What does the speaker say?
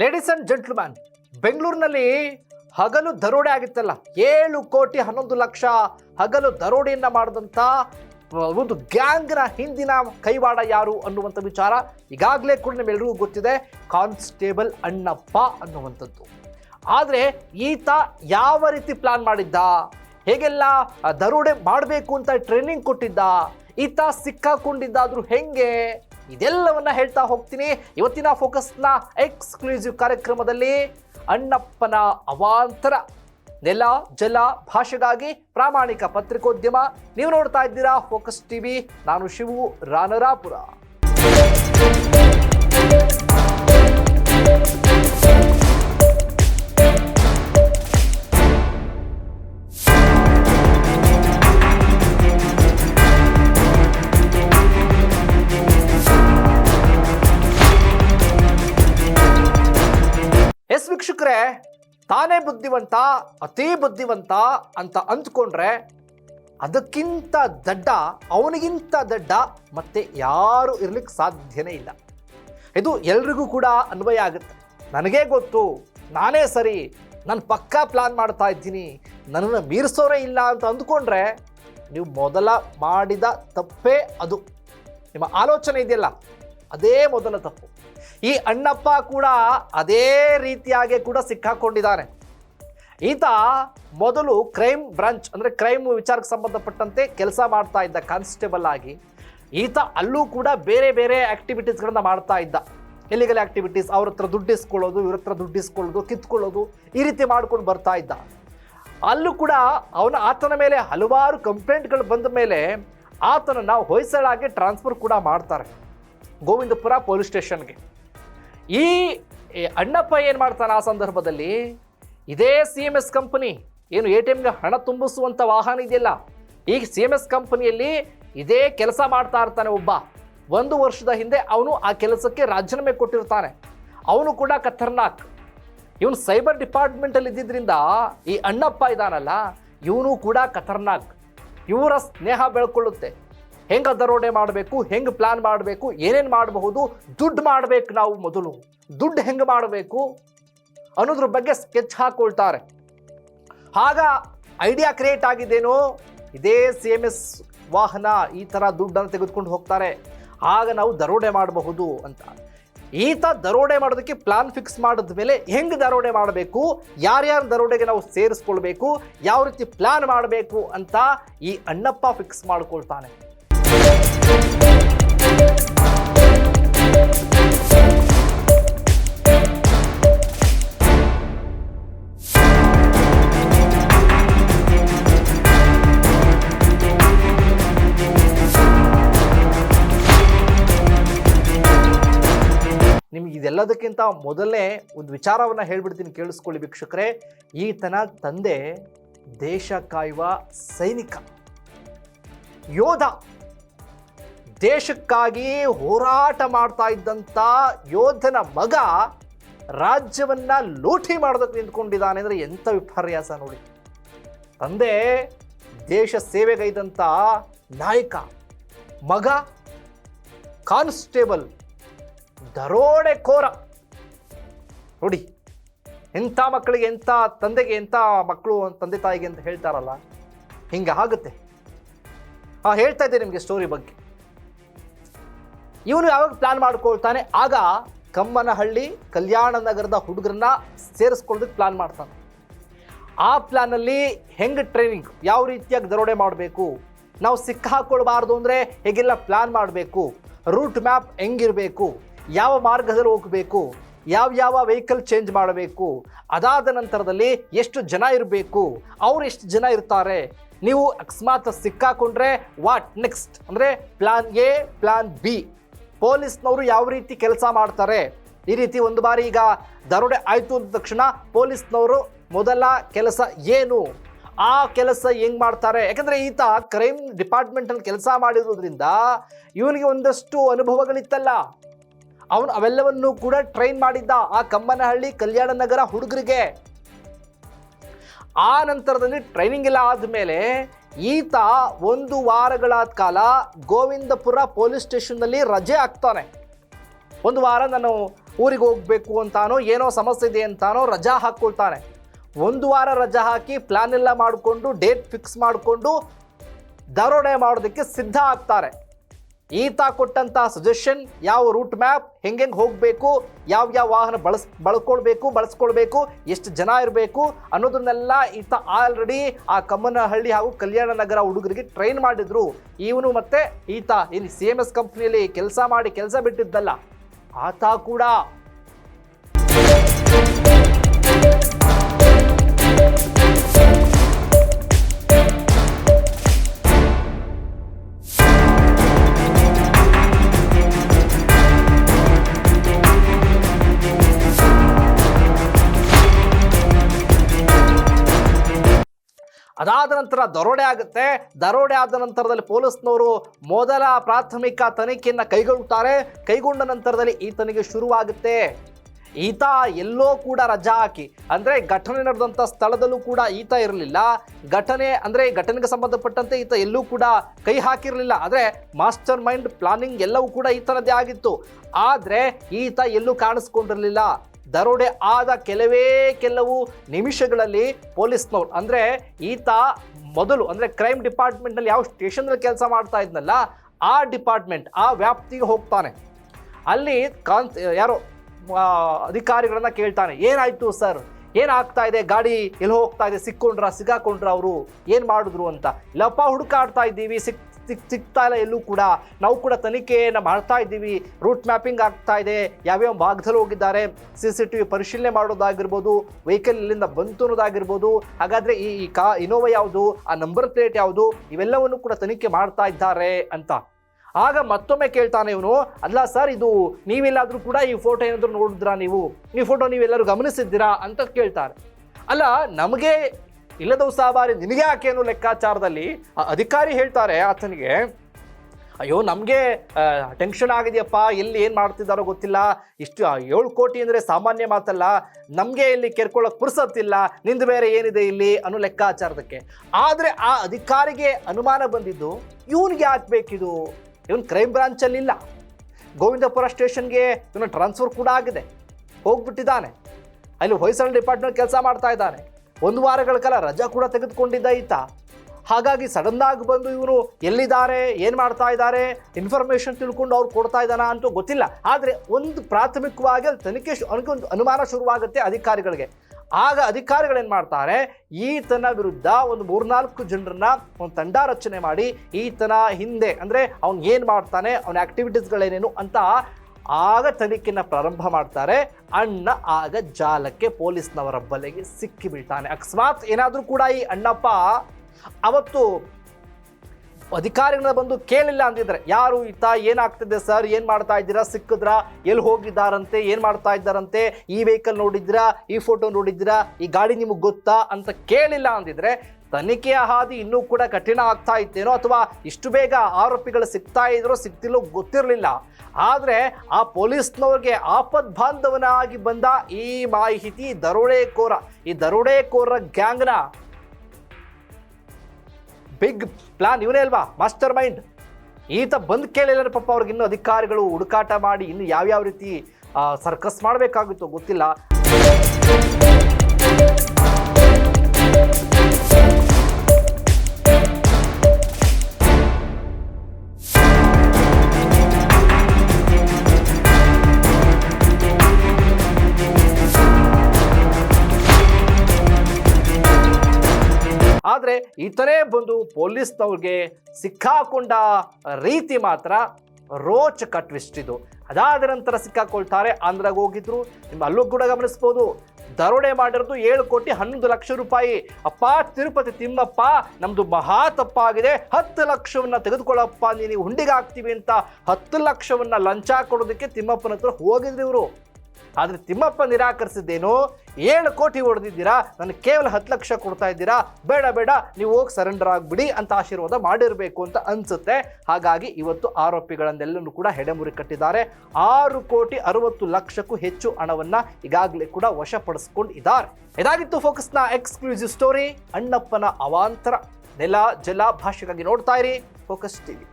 Ladies and gentleman ಬೆಂಗಳೂರಿನಲ್ಲಿ ಹಗಲು ದರೋಡೆ ಆಗಿತ್ತಲ್ಲ. ಏಳು ಕೋಟಿ ಹನ್ನೊಂದು ಲಕ್ಷ ಹಗಲು ದರೋಡೆಯನ್ನ ಮಾಡಿದಂಥ ಒಂದು ಗ್ಯಾಂಗ್ನ ಹಿಂದಿನ ಕೈವಾಡ ಯಾರು ಅನ್ನುವಂಥ ವಿಚಾರ ಈಗಾಗಲೇ ಕೂಡ ನಿಮ್ಮೆಲ್ಲರಿಗೂ ಗೊತ್ತಿದೆ, ಕಾನ್ಸ್ಟೇಬಲ್ ಅಣ್ಣಪ್ಪ ಅನ್ನುವಂಥದ್ದು. ಆದರೆ ಈತ ಯಾವ ರೀತಿ ಪ್ಲಾನ್ ಮಾಡಿದ್ದ, ಹೇಗೆಲ್ಲ ದರೋಡೆ ಮಾಡಬೇಕು ಅಂತ ಟ್ರೈನಿಂಗ್ ಕೊಟ್ಟಿದ್ದ, ಈತ ಸಿಕ್ಕಾಕೊಂಡಿದ್ದಾದರೂ ಹೆಂಗೆ? ಇದೆಲ್ಲವನ್ನ ಹೇಳ್ತಾ ಹೋಗ್ತೀನಿ. ಇವತ್ತಿನ ಫೋಕಸ್ನ ಎಕ್ಸ್ಕ್ಲೂಸಿವ್ ಕಾರ್ಯಕ್ರಮದಲ್ಲಿ ಅಣ್ಣಪ್ಪನ ಅವಾಂತರ ನೆಲ, ಜಲ ಭಾಷೆಗಾಗಿ ಪ್ರಾಮಾಣಿಕ ಪತ್ರಿಕೋದ್ಯಮ. ನೀವು ನೋಡ್ತಾ ಇದ್ದೀರಾ ಫೋಕಸ್ ಟಿವಿ. ನಾನು ಶಿವು ರಾನರಾಪುರ. ತಾನೇ ಬುದ್ಧಿವಂತ, ಅತಿ ಬುದ್ಧಿವಂತ ಅಂತ ಅಂದ್ಕೊಂಡ್ರೆ ಅದಕ್ಕಿಂತ ದಡ್ಡ, ಅವನಿಗಿಂತ ದಡ್ಡ ಮತ್ತೆ ಯಾರು ಇರ್ಲಿಕ್ಕೆ ಸಾಧ್ಯನೇ ಇಲ್ಲ. ಇದು ಎಲ್ರಿಗೂ ಕೂಡ ಅನ್ವಯ ಆಗುತ್ತೆ. ನನಗೇ ಗೊತ್ತು, ನಾನೇ ಸರಿ, ನಾನು ಪಕ್ಕಾ ಪ್ಲಾನ್ ಮಾಡ್ತಾ ಇದ್ದೀನಿ, ನನ್ನನ್ನು ಮೀರಿಸೋರೇ ಇಲ್ಲ ಅಂತ ಅಂದ್ಕೊಂಡ್ರೆ ನೀವು ಮೊದಲ ಮಾಡಿದ ತಪ್ಪೇ ಅದು. ನಿಮ್ಮ ಆಲೋಚನೆ ಇದೆಯಲ್ಲ, ಅದೇ ಮೊದಲ ತಪ್ಪು. ಈ ಅಣ್ಣಪ್ಪ ಕೂಡ ಅದೇ ರೀತಿಯಾಗಿ ಕೂಡ ಸಿಕ್ಕಾಕೊಂಡಿದ್ದಾನೆ. ಈತ ಮೊದಲು ಕ್ರೈಮ್ ಬ್ರಾಂಚ್, ಅಂದರೆ ಕ್ರೈಮ್ ವಿಚಾರಕ್ಕೆ ಸಂಬಂಧಪಟ್ಟಂತೆ ಕೆಲಸ ಮಾಡ್ತಾ ಇದ್ದ ಕಾನ್ಸ್ಟೇಬಲ್ ಆಗಿ ಈತ ಅಲ್ಲೂ ಕೂಡ ಬೇರೆ ಬೇರೆ ಆ್ಯಕ್ಟಿವಿಟೀಸ್ಗಳನ್ನ ಮಾಡ್ತಾ ಇದ್ದ. ಇಲ್ಲಿಗಲ್ ಆ್ಯಕ್ಟಿವಿಟೀಸ್ ಅವ್ರ ಹತ್ರ ದುಡ್ಡು ಇಸ್ಕೊಳ್ಳೋದು, ಇವ್ರ ಹತ್ರ ದುಡ್ಡು ಇಸ್ಕೊಳ್ಳೋದು, ಕಿತ್ಕೊಳ್ಳೋದು ಈ ರೀತಿ ಮಾಡ್ಕೊಂಡು ಬರ್ತಾ ಇದ್ದ. ಅಲ್ಲೂ ಕೂಡ ಅವನ ಆತನ ಮೇಲೆ ಹಲವಾರು ಕಂಪ್ಲೇಂಟ್ಗಳು ಬಂದ ಮೇಲೆ ಆತನನ್ನು ಹೊಯ್ಸಳಾಗಿ ಟ್ರಾನ್ಸ್ಫರ್ ಕೂಡ ಮಾಡ್ತಾರೆ ಗೋವಿಂದಪುರ ಪೊಲೀಸ್ ಸ್ಟೇಷನ್ಗೆ ಈ ಅಣ್ಣಪ್ಪ ಏನು ಮಾಡ್ತಾನೆ ಆ ಸಂದರ್ಭದಲ್ಲಿ? ಇದೇ ಸಿ ಎಂ ಎಸ್ ಕಂಪನಿ ಏನು ಎ ಟಿ ಎಮ್ಗೆ ಹಣ ತುಂಬಿಸುವಂಥ ವಾಹನ ಇದೆಯಲ್ಲ? ಈ ಸಿ ಎಂ ಎಸ್ ಕಂಪನಿಯಲ್ಲಿ ಇದೇ ಕೆಲಸ ಮಾಡ್ತಾ ಇರ್ತಾನೆ ಒಬ್ಬ. ಒಂದು ವರ್ಷದ ಹಿಂದೆ ಅವನು ಆ ಕೆಲಸಕ್ಕೆ ರಾಜೀನಾಮೆ ಕೊಟ್ಟಿರ್ತಾನೆ. ಅವನು ಕೂಡ ಖತರ್ನಾಕ್. ಇವನು ಸೈಬರ್ ಡಿಪಾರ್ಟ್ಮೆಂಟಲ್ಲಿ ಇದ್ದಿದ್ದರಿಂದ ಈ ಅಣ್ಣಪ್ಪ ಇದಾನಲ್ಲ ಇವನು ಕೂಡ ಖತರ್ನಾಕ್. ಇವರ ಸ್ನೇಹ ಬೆಳ್ಕೊಳ್ಳುತ್ತೆ. ಹೆಂಗೆ ದರೋಡೆ ಮಾಡಬೇಕು, ಹೆಂಗೆ ಪ್ಲಾನ್ ಮಾಡಬೇಕು, ಏನೇನು ಮಾಡಬಹುದು, ದುಡ್ಡು ಮಾಡಬೇಕು ನಾವು ಮೊದಲು. ದುಡ್ಡು ಹೆಂಗೆ ಮಾಡಬೇಕು ಅನ್ನೋದ್ರ ಬಗ್ಗೆ ಸ್ಕೆಚ್ ಹಾಕೊಳ್ತಾರೆ. ಆಗ ಐಡಿಯಾ ಕ್ರಿಯೇಟ್ ಆಗಿದ್ದೇನೋ, ಇದೇ ಸಿ ಎಂ ಎಸ್ ವಾಹನ ಈ ಥರ ದುಡ್ಡನ್ನು ತೆಗೆದುಕೊಂಡು ಹೋಗ್ತಾರೆ. ಆಗ ನಾವು ದರೋಡೆ ಮಾಡಬಹುದು ಅಂತ. ಈತ ದರೋಡೆ ಮಾಡೋದಕ್ಕೆ ಪ್ಲಾನ್ ಫಿಕ್ಸ್ ಮಾಡಿದ ಮೇಲೆ ಹೆಂಗೆ ದರೋಡೆ ಮಾಡಬೇಕು, ಯಾರ್ಯಾರು ದರೋಡೆಗೆ ನಾವು ಸೇರಿಸ್ಕೊಳ್ಬೇಕು, ಯಾವ ರೀತಿ ಪ್ಲಾನ್ ಮಾಡಬೇಕು ಅಂತ ಈ ಅಣ್ಣಪ್ಪ ಫಿಕ್ಸ್ ಮಾಡ್ಕೊಳ್ತಾನೆ. ನಿಮ್ಗೆ ಇದೆಲ್ಲದಕ್ಕಿಂತ ಮೊದಲೇ ಒಂದು ವಿಚಾರವನ್ನು ಹೇಳ್ಬಿಡ್ತೀನಿ ಕೇಳಿಸ್ಕೊಳ್ಳಿ ವೀಕ್ಷಕರೇ. ಈತನ ತಂದೆ ದೇಶ ಕಾಯುವ ಸೈನಿಕ. ಯೋಧ. ದೇಶಕ್ಕಾಗಿ ಹೋರಾಟ ಮಾಡ್ತಾ ಇದ್ದಂಥ ಯೋಧನ ಮಗ ರಾಜ್ಯವನ್ನ ಲೂಟಿ ಮಾಡೋದಕ್ಕೆ ನಿಂತ್ಕೊಂಡಿದ್ದಾನೆ ಅಂದರೆ ಎಂಥ ವಿಪರ್ಯಾಸ ನೋಡಿ. ತಂದೆ, ದೇಶ ಸೇವೆಗೈದಂಥ ನಾಯಕ, ಮಗ, ಕಾನ್ಸ್ಟೇಬಲ್, ದರೋಡೆಕೋರ. ನೋಡಿ ಎಂಥ ಮಕ್ಕಳಿಗೆ ಎಂಥ ತಂದೆಗೆ ಎಂಥ ಮಕ್ಕಳು, ತಂದೆ ತಾಯಿಗೆ ಅಂತ ಹೇಳ್ತಾರಲ್ಲ, ಹಿಂಗೆ ಆಗುತ್ತೆ. ಹಾಂ ಹೇಳ್ತಾ ಇದ್ದೆ ನಿಮಗೆ ಸ್ಟೋರಿ ಬಗ್ಗೆ. ಇವನು ಯಾವಾಗ ಪ್ಲಾನ್ ಮಾಡ್ಕೊಳ್ತಾನೆ? ಆಗ ಕಮ್ಮನಹಳ್ಳಿ ಕಲ್ಯಾಣ ನಗರದ ಹುಡುಗರನ್ನ ಸೇರಿಸ್ಕೊಳ್ಳೋದಕ್ಕೆ ಪ್ಲಾನ್ ಮಾಡ್ತಾನೆ. ಆ ಪ್ಲಾನಲ್ಲಿ ಹೆಂಗೆ ಟ್ರೈನಿಂಗ್ ಯಾವ ರೀತಿಯಾಗಿ ದರೋಡೆ ಮಾಡಬೇಕು? ನಾವು ಸಿಕ್ಕಾಕೊಳ್ಬಾರ್ದು ಅಂದರೆ ಹೇಗೆಲ್ಲ ಪ್ಲಾನ್ ಮಾಡಬೇಕು? ರೂಟ್ ಮ್ಯಾಪ್ ಹೆಂಗಿರಬೇಕು? ಯಾವ ಮಾರ್ಗದಲ್ಲಿ ಹೋಗಬೇಕು? ಯಾವ ಯಾವ ವೆಹಿಕಲ್ ಚೇಂಜ್ ಮಾಡಬೇಕು? ಅದಾದ ನಂತರದಲ್ಲಿ ಎಷ್ಟು ಜನ ಇರಬೇಕು? ಅವ್ರು ಎಷ್ಟು ಜನ ಇರ್ತಾರೆ? ನೀವು ಅಕಸ್ಮಾತ್ ಸಿಕ್ಕಾಕೊಂಡ್ರೆ ವಾಟ್ ನೆಕ್ಸ್ಟ್ ಅಂದರೆ ಪ್ಲಾನ್ ಎ ಪ್ಲಾನ್ ಬಿ ಪೊಲೀಸ್ನವರು ಯಾವ ರೀತಿ ಕೆಲಸ ಮಾಡ್ತಾರೆ? ಈ ರೀತಿ ಒಂದು ಬಾರಿ ಈಗ ದರೋಡೆ ಆಯಿತು ಅಂದ ತಕ್ಷಣ ಪೊಲೀಸ್ನವರು ಮೊದಲ ಕೆಲಸ ಏನು? ಆ ಕೆಲಸ ಹೆಂಗ್ ಮಾಡ್ತಾರೆ? ಯಾಕಂದರೆ ಈತ ಕ್ರೈಮ್ ಡಿಪಾರ್ಟ್ಮೆಂಟಲ್ಲಿ ಕೆಲಸ ಮಾಡಿರೋದ್ರಿಂದ ಇವನಿಗೆ ಒಂದಷ್ಟು ಅನುಭವಗಳಿತ್ತಲ್ಲ. ಅವನು ಅವೆಲ್ಲವನ್ನು ಕೂಡ ಟ್ರೈನ್ ಮಾಡಿದ್ದ ಆ ಕಮ್ಮನಹಳ್ಳಿ ಕಲ್ಯಾಣ ನಗರ ಹುಡುಗರಿಗೆ. ಆ ನಂತರದಲ್ಲಿ ಟ್ರೈನಿಂಗ್ ಎಲ್ಲ ಆದಮೇಲೆ ಈತ ಒಂದು ವಾರಗಳ ಕಾಲ ಗೋವಿಂದಪುರ ಪೊಲೀಸ್ ಸ್ಟೇಷನ್ನಲ್ಲಿ ರಜೆ ಹಾಕ್ತಾನೆ. ಒಂದು ವಾರ ನಾನು ಊರಿಗೆ ಹೋಗ್ಬೇಕು ಅಂತಾನೋ ಏನೋ ಸಮಸ್ಯೆ ಇದೆ ಅಂತಾನೋ ರಜಾ ಹಾಕ್ಕೊಳ್ತಾನೆ. ಒಂದು ವಾರ ರಜಾ ಹಾಕಿ ಪ್ಲಾನ್ ಎಲ್ಲ ಮಾಡಿಕೊಂಡು, ಡೇಟ್ ಫಿಕ್ಸ್ ಮಾಡಿಕೊಂಡು, ದರೋಡೆ ಮಾಡೋದಕ್ಕೆ ಸಿದ್ಧ ಆಗ್ತಾರೆ. ಈತ ಕೊಟ್ಟಂತ ಸಜೆಷನ್ ಯಾವ ರೂಟ್ ಮ್ಯಾಪ್ ಹೆಂಗೆಂಗೆ ಹೋಗಬೇಕು, ಯಾವ ಯಾವ ವಾಹನ ಬಳಸ್ ಬಳಸ್ಕೊಳ್ಬೇಕು ಬಳಸ್ಕೊಳ್ಬೇಕು, ಎಷ್ಟು ಜನ ಇರಬೇಕು ಅನ್ನೋದನ್ನೆಲ್ಲ ಈತ ಆಲ್ರೆಡಿ ಆ ಕಮ್ಮನಹಳ್ಳಿ ಹಾಗೂ ಕಲ್ಯಾಣ ನಗರ ಹುಡುಗರಿಗೆ ಟ್ರೈನ್ ಮಾಡಿದ್ರು. ಇವನು ಮತ್ತೆ ಈತ ಇಲ್ಲಿ ಸಿ ಎಂ ಎಸ್ ಕಂಪ್ನಿಯಲ್ಲಿ ಕೆಲಸ ಮಾಡಿ ಕೆಲಸ ಬಿಟ್ಟಿದ್ದಲ್ಲ, ಆತ ಕೂಡ. ನಂತರ ದರೋಡೆ ಆಗುತ್ತೆ. ದರೋಡೆ ಆದ ನಂತರದಲ್ಲಿ ಪೊಲೀಸ್ನವರು ಮೊದಲ ಪ್ರಾಥಮಿಕ ತನಿಖೆಯನ್ನು ಕೈಗೊಳ್ಳುತ್ತಾರೆ. ಕೈಗೊಂಡ ನಂತರದಲ್ಲಿ ಈತನಿಗೆ ಶುರುವಾಗುತ್ತೆ. ಈತ ಎಲ್ಲೋ ಕೂಡ ರಜಾ ಹಾಕಿ, ಅಂದರೆ ಘಟನೆ ನಡೆದಂಥ ಸ್ಥಳದಲ್ಲೂ ಕೂಡ ಈತ ಇರಲಿಲ್ಲ. ಘಟನೆ, ಅಂದರೆ ಘಟನೆಗೆ ಸಂಬಂಧಪಟ್ಟಂತೆ ಈತ ಎಲ್ಲೂ ಕೂಡ ಕೈ ಹಾಕಿರಲಿಲ್ಲ. ಆದರೆ ಮಾಸ್ಟರ್ ಮೈಂಡ್ ಪ್ಲಾನಿಂಗ್ ಎಲ್ಲವೂ ಕೂಡ ಈತನದೇ ಆಗಿತ್ತು. ಆದರೆ ಈತ ಎಲ್ಲೂ ಕಾಣಿಸ್ಕೊಂಡಿರಲಿಲ್ಲ. ದರೋಡೆ ಆದ ಕೆಲವೇ ಕೆಲವು ನಿಮಿಷಗಳಲ್ಲಿ ಪೊಲೀಸ್ನವ್ರು, ಅಂದರೆ ಈತ ಮೊದಲು, ಅಂದ್ರೆ ಕ್ರೈಮ್ ಡಿಪಾರ್ಟ್ಮೆಂಟ್ನಲ್ಲಿ ಯಾವ ಸ್ಟೇಷನ್ನಲ್ಲಿ ಕೆಲಸ ಮಾಡ್ತಾ ಇದ್ನಲ್ಲ, ಆ ಡಿಪಾರ್ಟ್ಮೆಂಟ್ ಆ ವ್ಯಾಪ್ತಿಗೆ ಹೋಗ್ತಾನೆ. ಅಲ್ಲಿ ಕಾನ್, ಯಾರೋ ಅಧಿಕಾರಿಗಳನ್ನ ಕೇಳ್ತಾನೆ, ಏನಾಯ್ತು ಸರ್? ಏನಾಗ್ತಾ ಇದೆ? ಗಾಡಿ ಎಲ್ಲಿ ಹೋಗ್ತಾ ಇದೆ? ಸಿಕ್ಕೊಂಡ್ರ? ಸಿಗಾಕೊಂಡ್ರ ಅವರು? ಏನು ಮಾಡಿದ್ರು ಅಂತ? ಇಲ್ಲಪ್ಪ, ಹುಡುಕಾಡ್ತಾ ಇದ್ದೀವಿ, ಸಿಕ್ ಸಿಕ್ ಸಿಗ್ತಾ ಇಲ್ಲ ಎಲ್ಲೂ ಕೂಡ. ನಾವು ಕೂಡ ತನಿಖೆಯನ್ನು ಮಾಡ್ತಾ ಇದ್ದೀವಿ. ರೂಟ್ ಮ್ಯಾಪಿಂಗ್ ಆಗ್ತಾ ಇದೆ. ಯಾವ್ಯಾವ ಭಾಗದಲ್ಲಿ ಹೋಗಿದ್ದಾರೆ? ಸಿ ಸಿ ಟಿ ವಿ ಪರಿಶೀಲನೆ ಮಾಡೋದಾಗಿರ್ಬೋದು, ವೆಹಿಕಲ್ ಇಲ್ಲಿಂದ ಬಂತು ಅನ್ನೋದಾಗಿರ್ಬೋದು. ಹಾಗಾದರೆ ಈ ಈ ಕಾ, ಇನೋವಾ ಯಾವುದು, ಆ ನಂಬರ್ ಪ್ಲೇಟ್ ಯಾವುದು, ಇವೆಲ್ಲವನ್ನು ಕೂಡ ತನಿಖೆ ಮಾಡ್ತಾ ಇದ್ದಾರೆ ಅಂತ. ಆಗ ಮತ್ತೊಮ್ಮೆ ಕೇಳ್ತಾನೆ ಇವನು, ಅಲ್ಲ ಸರ್, ಇದು ನೀವೆಲ್ಲಾದರೂ ಕೂಡ ಈ ಫೋಟೋ ಏನಾದರೂ ನೋಡಿದ್ರಾ ನೀವು? ಈ ಫೋಟೋ ನೀವೆಲ್ಲರೂ ಗಮನಿಸಿದ್ದೀರಾ? ಅಂತ ಕೇಳ್ತಾರೆ. ಅಲ್ಲ, ನಮಗೆ ಇಲ್ಲದವು ಉಸಾಬಾರಿ ನಿನಗೆ ಯಾಕೆ ಅನ್ನೋ ಲೆಕ್ಕಾಚಾರದಲ್ಲಿ ಆ ಅಧಿಕಾರಿ ಹೇಳ್ತಾರೆ, ಆತನಿಗೆ, ಅಯ್ಯೋ, ನಮಗೆ ಟೆನ್ಷನ್ ಆಗಿದೆಯಪ್ಪ, ಎಲ್ಲಿ ಏನು ಮಾಡ್ತಿದ್ದಾರೋ ಗೊತ್ತಿಲ್ಲ. ಇಷ್ಟು ಏಳು ಕೋಟಿ ಅಂದರೆ ಸಾಮಾನ್ಯ ಮಾತಲ್ಲ. ನಮಗೆ ಇಲ್ಲಿ ಕೆರ್ಕೊಳ್ಳೋಕೆ ಪುರ್ಸತ್ತಿಲ್ಲ ನಿಂದು ಬೇರೆ ಏನಿದೆ ಇಲ್ಲಿ? ಅನ್ನೋ ಲೆಕ್ಕಾಚಾರದಕ್ಕೆ. ಆದರೆ ಆ ಅಧಿಕಾರಿಗೆ ಅನುಮಾನ ಬಂದಿದ್ದು, ಇವನಿಗೆ ಯಾಕೆ ಬೇಕಿದು? ಇವನು ಕ್ರೈಮ್ ಬ್ರಾಂಚಲ್ಲಿ ಇಲ್ಲ ಗೋವಿಂದಪುರ ಸ್ಟೇಷನ್ಗೆ ಇವನು ಟ್ರಾನ್ಸ್ಫರ್ ಕೂಡ ಆಗಿದೆ. ಹೋಗ್ಬಿಟ್ಟಿದ್ದಾನೆ. ಅಲ್ಲಿ ಹೊಯ್ಸಳ ಡಿಪಾರ್ಟ್ಮೆಂಟ್ ಕೆಲಸ ಮಾಡ್ತಾ ಇದ್ದಾನೆ. ಒಂದು ವಾರಗಳ ಕಾಲ ರಜಾ ಕೂಡ ತೆಗೆದುಕೊಂಡಿದ್ದ ಈತ. ಹಾಗಾಗಿ ಸಡನ್ ಆಗಿ ಬಂದು ಇವರು ಎಲ್ಲಿದ್ದಾರೆ, ಏನು ಮಾಡ್ತಾ ಇದ್ದಾರೆ ಇನ್ಫಾರ್ಮೇಷನ್ ತಿಳ್ಕೊಂಡು ಅವ್ರು ಕೊಡ್ತಾ ಇದ್ದಾನ ಅಂತೂ ಗೊತ್ತಿಲ್ಲ. ಆದರೆ ಒಂದು ಪ್ರಾಥಮಿಕವಾಗಿ ಅಲ್ಲಿ ತನಿಖೆ ಒಂದು ಅನುಮಾನ ಶುರುವಾಗುತ್ತೆ ಅಧಿಕಾರಿಗಳಿಗೆ. ಆಗ ಅಧಿಕಾರಿಗಳೇನು ಮಾಡ್ತಾರೆ, ಈತನ ವಿರುದ್ಧ ಒಂದು ಮೂರ್ನಾಲ್ಕು ಜನರನ್ನ ಒಂದು ತಂಡ ರಚನೆ ಮಾಡಿ ಈತನ ಹಿಂದೆ, ಅಂದರೆ ಅವ್ನು ಏನು ಮಾಡ್ತಾನೆ, ಅವನ ಆ್ಯಕ್ಟಿವಿಟೀಸ್ಗಳೇನೇನು ಅಂತ ಆಗ ತನಿಖೆನ ಪ್ರಾರಂಭ ಮಾಡ್ತಾರೆ. ಅಣ್ಣ ಆಗ ಜಾಲಕ್ಕೆ ಪೊಲೀಸ್ನವರ ಬಲೆಗೆ ಸಿಕ್ಕಿ ಬೀಳ್ತಾನೆ. ಅಕಸ್ಮಾತ್ ಏನಾದರೂ ಕೂಡ ಈ ಅಣ್ಣಪ್ಪ ಅವತ್ತು ಅಧಿಕಾರಿಗಳ ಬಂದು ಕೇಳಿಲ್ಲ ಅಂದಿದ್ರೆ, ಯಾರು ಈತ ಏನಾಗ್ತಿದೆ ಸರ್? ಏನು ಮಾಡ್ತಾ ಇದ್ದೀರಾ? ಸಿಕ್ಕಿದ್ರಾ? ಎಲ್ಲಿ ಹೋಗಿದ್ದಾರಂತೆ? ಏನು ಮಾಡ್ತಾ ಇದ್ದಾರಂತೆ? ಈ ವೆಹಿಕಲ್ ನೋಡಿದ್ರಾ ಈ ಫೋಟೋ ನೋಡಿದ್ರಾ ಈ ಗಾಡಿ ನಿಮಗೆ ಗೊತ್ತಾ? ಅಂತ ಕೇಳಿಲ್ಲ ಅಂದಿದ್ರೆ ತನಿಖೆಯ ಹಾದಿ ಇನ್ನೂ ಕೂಡ ಕಠಿಣ ಆಗ್ತಾ ಇತ್ತೇನೋ ಅಥವಾ ಇಷ್ಟು ಬೇಗ ಆರೋಪಿಗಳು ಸಿಗ್ತಾ ಇದ್ರೋ ಸಿಗ್ತಿಲ್ಲೋ ಗೊತ್ತಿರಲಿಲ್ಲ. ಆದರೆ ಆ ಪೊಲೀಸ್ನವ್ರಿಗೆ ಆಪದ್ ಬಾಂಧವನಾಗಿ ಬಂದ ಈ ಮಾಹಿತಿ ದರೋಡೆಕೋರ, ಈ ದರೋಡೆಕೋರ ಗ್ಯಾಂಗ್ನ. ಬಿಗ್ ಪ್ಲಾನ್ ಇವನೇ ಅಲ್ವಾ? Mastermind. ಈತ ಬಂದು ಕೇಳಿಲ್ಲ ಪಾಪ ಅವ್ರಿಗೆ ಇನ್ನೂ ಅಧಿಕಾರಿಗಳು ಹುಡುಕಾಟ ಮಾಡಿ ಇನ್ನು ಯಾವ್ಯಾವ ರೀತಿ ಸರ್ಕಸ್ ಮಾಡಬೇಕಾಗುತ್ತೋ ಗೊತ್ತಿಲ್ಲ. ಆದರೆ ಈತನೇ ಬಂದು ಪೊಲೀಸ್ನವ್ರಿಗೆ ಸಿಕ್ಕಾಕೊಂಡ ರೀತಿ ಮಾತ್ರ ರೋಚಕ ಟ್ವಿಸ್ಟ್ ಇದು. ಅದಾದ ನಂತರ ಸಿಕ್ಕಾಕೊಳ್ತಾರೆ. ಆಂಧ್ರಾಗ ಹೋಗಿದ್ರು. ನಿಮ್ಮ ಅಲ್ಲೂ ಕೂಡ ಗಮನಿಸ್ಬೋದು. ದರೋಡೆ ಮಾಡಿರೋದು ಏಳು ಕೋಟಿ ಹನ್ನೊಂದು ಲಕ್ಷ ರೂಪಾಯಿ. ಅಪ್ಪ ತಿರುಪತಿ ತಿಮ್ಮಪ್ಪ, ನಮ್ದು ಮಹಾ ತಪ್ಪಾಗಿದೆ. ಹತ್ತು ಲಕ್ಷವನ್ನ ತೆಗೆದುಕೊಳ್ಳಪ್ಪ, ನೀನು ಹುಂಡಿಗೆ ಹಾಕ್ತೀವಿ ಅಂತ ಹತ್ತು ಲಕ್ಷವನ್ನ ಲಂಚ ಕೊಡೋದಕ್ಕೆ ತಿಮ್ಮಪ್ಪನ ಹತ್ರ ಹೋಗಿದ್ರು ಇವರು. ಆದ್ರೆ ತಿಮ್ಮಪ್ಪ ನಿರಾಕರಿಸಿದ್ದೇನು? ಏಳು ಕೋಟಿ ಹೊಡೆದಿದ್ದೀರಾ? ನನಗೆ ಕೇವಲ ಹತ್ತು ಲಕ್ಷ ಕೊಡ್ತಾ ಇದ್ದೀರಾ? ಬೇಡ ಬೇಡ, ನೀವು ಹೋಗಿ ಸರೆಂಡರ್ ಆಗಿಬಿಡಿ ಅಂತ ಆಶೀರ್ವಾದ ಮಾಡಿರಬೇಕು ಅಂತ ಅನಿಸುತ್ತೆ. ಹಾಗಾಗಿ ಇವತ್ತು ಆರೋಪಿಗಳನ್ನೆಲ್ಲನೂ ಕೂಡ ಹೆಡೆಮುರಿ ಕಟ್ಟಿದ್ದಾರೆ. ಆರು ಕೋಟಿ ಅರವತ್ತು ಲಕ್ಷಕ್ಕೂ ಹೆಚ್ಚು ಹಣವನ್ನು ಈಗಾಗಲೇ ಕೂಡ ವಶಪಡಿಸ್ಕೊಂಡು ಇದ್ದಾರೆ. ಇದಾಗಿತ್ತು ಫೋಕಸ್ನ ಎಕ್ಸ್ಕ್ಲೂಸಿವ್ ಸ್ಟೋರಿ ಅಣ್ಣಪ್ಪನ ಅವಾಂತರ. ನೆಲ, ಜಲ ಭಾಷೆಗಾಗಿ ನೋಡ್ತಾ ಇರಿ ಫೋಕಸ್ ಟಿವಿ.